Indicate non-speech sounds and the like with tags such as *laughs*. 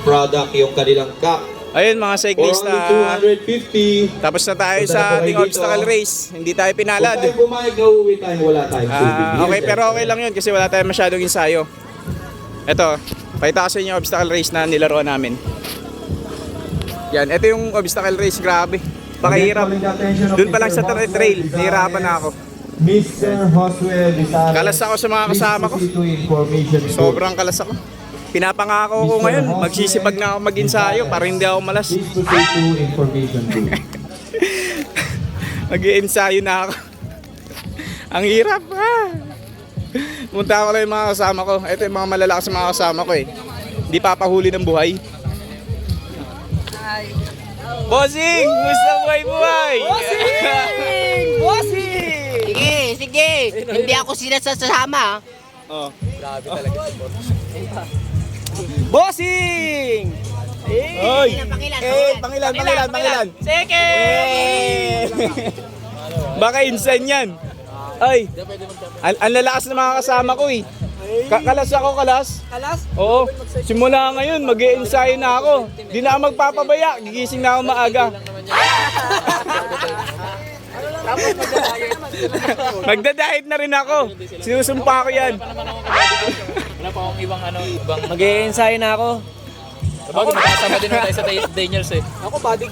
product yung kanilang cup. Ayun mga cyclista, only 250. tapos na tayo na sa ating obstacle dito. race. Hindi tayo Kung pinalad. tayo pumayag na uuwi tayo, wala tayong Ah, okay, pero okay lang yun kasi wala tayong masyadong ensayo. Ito, pakita ko sa inyo yung obstacle race na nilaro namin. Yan, ito yung obstacle race, grabe. Pakahirap. Doon pa lang sa tra- trail, nahihirapan na ako. Mr. Josue Bizarre. Kalas ako sa mga kasama ko. Sobrang kalas ako. Pinapangako ko ngayon, magsisipag na ako mag-ensayo para hindi ako malas. *laughs* Mag-ensayo na ako. Ang hirap ah. Punta ko lang yung mga kasama ko. Ito yung mga malalakas mga kasama ko eh. Hindi papahuli ng buhay. Bossing! Gusto buhay buhay! Bossing! *laughs* Bossing! Sige, sige. Hindi ako sinasasama. Oh. Bossing! Oy! Pangilan, Eh, pangilan, pangilan, pangilan. Second! Baka insan yan. Ay, ang, ang lalakas ng mga kasama ko eh. Ka- kalas ako, kalas. Kalas? Oo. Simula ngayon, mag ensayo na ako. Di na ako magpapabaya. Gigising na ako maaga. *laughs* Magda-diet na rin ako. Sinusumpa ko yan. Wala pa akong ibang ano, ibang... Mag-i-ensayo na ako. Sabagay, magkasama din tayo sa Daniels eh. Ako, body